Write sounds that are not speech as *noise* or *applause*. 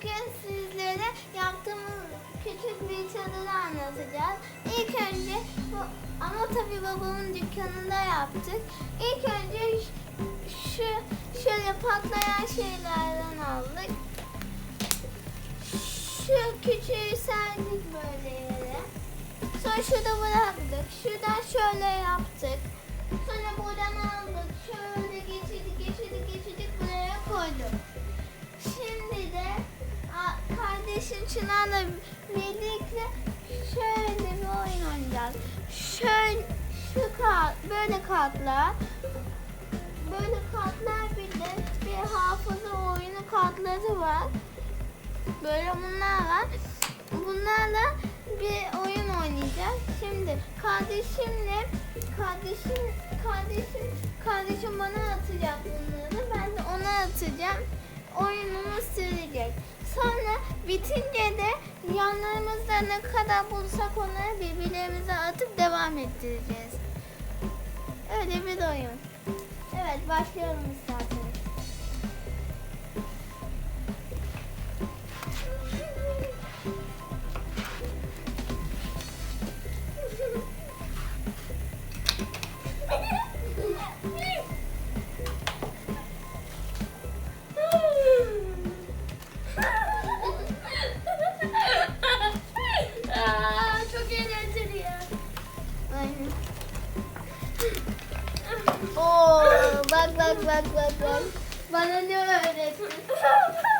Bugün sizlere yaptığımız küçük bir çadırı anlatacağız. İlk önce bu, ama tabii babamın dükkanında yaptık. İlk önce şu şöyle patlayan şeylerden aldık. Şu küçüğü serdik böyle yere. Sonra şurada bıraktık. Şuradan şöyle yaptık. Çınar'la birlikte şöyle bir oyun oynayacağız. Şöyle şu kağıt, böyle kartlar, böyle kartlar bir de bir hafıza oyunu kartları var. Böyle bunlar var. Bunlarla bir oyun oynayacağız. Şimdi kardeşimle kardeşim kardeşim kardeşim bana atacak bunları. Ben de ona atacağım. Bitince de yanlarımızda ne kadar bulsak onları birbirlerimize atıp devam ettireceğiz. Öyle bir oyun. Evet başlayalım bak bak bak bak bak. Bana ne öğretti? *laughs*